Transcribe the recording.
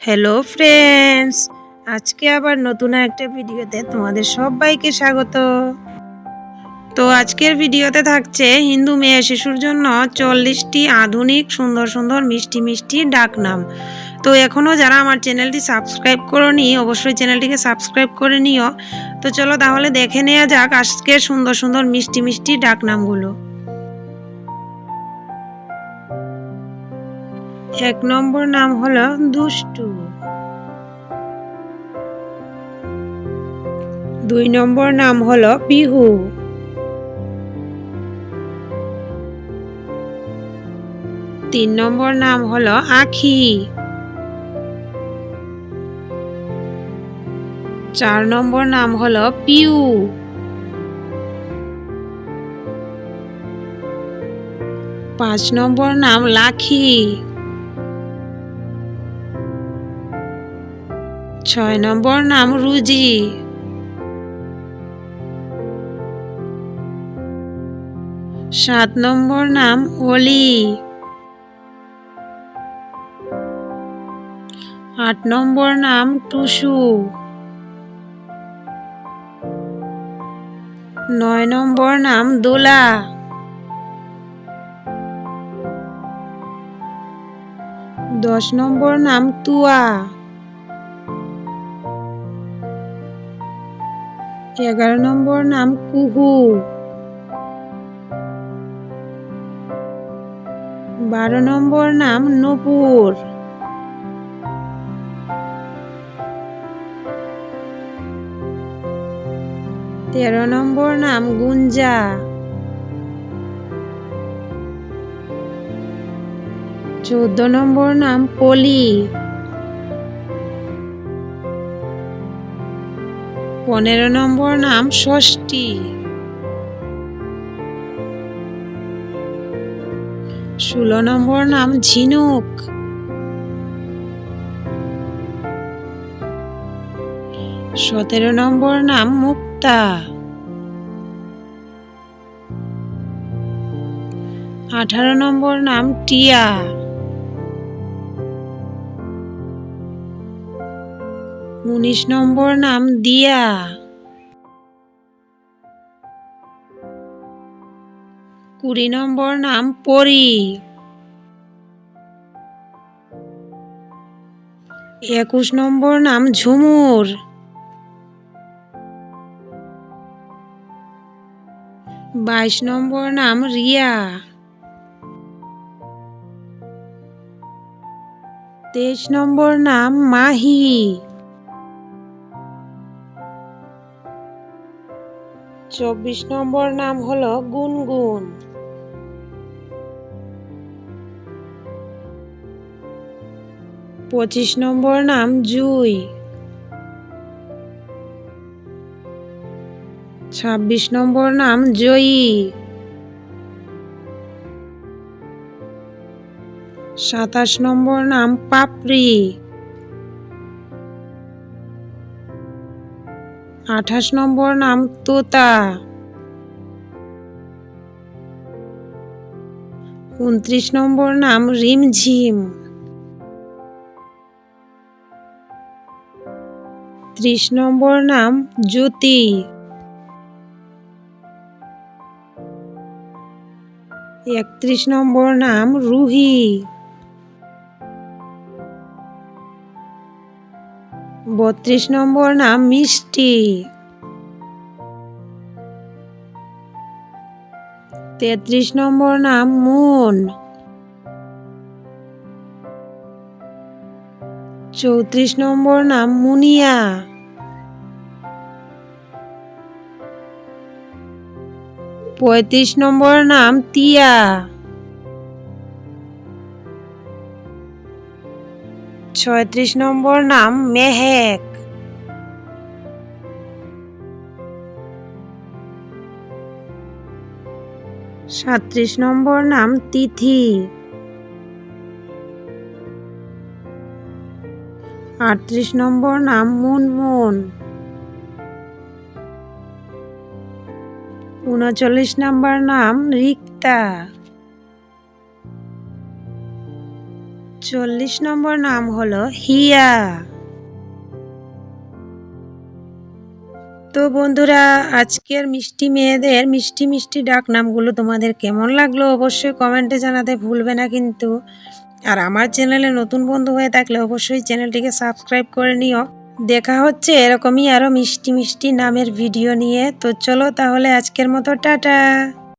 Hello friends আজকে আবার নতুন একটা ভিডিওতে তোমাদের সবাইকে স্বাগত। তো আজকের ভিডিওতে থাকছে হিন্দু মেয়ে শিশুর জন্য চল্লিশটি আধুনিক, সুন্দর সুন্দর, মিষ্টি মিষ্টি ডাক নাম তো এখনও যারা আমার চ্যানেলটি সাবস্ক্রাইব করনি, অবশ্যই চ্যানেলটিকে সাবস্ক্রাইব করে নিও। তো চলো তাহলে দেখে নেওয়া যাক আজকের সুন্দর সুন্দর, মিষ্টি মিষ্টি ডাক এক নম্বর নাম হলো দুষ্টু। দুই নম্বর নাম হলো বিহু তিন নম্বর নাম হলো আখি। চার নম্বর নাম হলো পিউ। পাঁচ নম্বর নাম লাখি। ছয় নম্বর নাম রুজি। সাত নম্বর নাম অলি। আট নম্বর নাম টুসু। নয় নম্বর নাম দোলা। দশ নম্বর নাম তুয়া। এগারো নম্বর নাম কুহু। বারো নম্বর নাম নূপুর। তেরো নম্বর নাম গুঞ্জা। চৌদ্দ নম্বর নাম পলি। পনেরো নম্বর নাম ষষ্ঠী। ষোলো নম্বর নাম ঝিনুক। সতেরো নম্বর নাম মুক্তা। আঠারো নম্বর নাম টিয়া। উনিশ নম্বর নাম দিয়া। কুড়ি নম্বর নাম পরি। একুশ নম্বর নাম ঝুমুর। বাইশ নম্বর নাম রিয়া। তেইশ নম্বর নাম মাহি। চব্বিশ নম্বর নাম হলো গুনগুন। পঁচিশ নম্বর নাম জুই। ছাব্বিশ নম্বর নাম জয়ী। সাতাশ নম্বর নাম পাপড়ি। আঠাশ নম্বর নাম তোতা। উনত্রিশ নম্বর নাম রিমঝিম। ত্রিশ নম্বর নাম জ্যোতি। একত্রিশ নম্বর নাম রুহি। বত্রিশ নম্বর নাম মিষ্টি। তেত্রিশ নম্বর নাম মুন। চৌত্রিশ নম্বর নাম মুনিয়া। পঁয়ত্রিশ নম্বর নাম তিয়া ছয়ত্রিশ নম্বর নাম মেহেক। সাত্রিশ নম্বর নাম তিথি। আটত্রিশ নম্বর নাম মুনমুন। উনচল্লিশ নম্বর নাম রিক্তা। চল্লিশ নম্বর নাম হলো হিয়া। তো বন্ধুরা, আজকের মিষ্টি মেয়েদের মিষ্টি মিষ্টি ডাক নামগুলো তোমাদের কেমন লাগল অবশ্যই কমেন্টে জানাতে ভুলবে না কিন্তু। আর আমার চ্যানেলে নতুন বন্ধু হয়ে থাকলে অবশ্যই চ্যানেলটিকে সাবস্ক্রাইব করে নিও। দেখা হচ্ছে এরকমই আরও মিষ্টি মিষ্টি নামের ভিডিও নিয়ে। তো চলো তাহলে আজকের মতো, টাটা।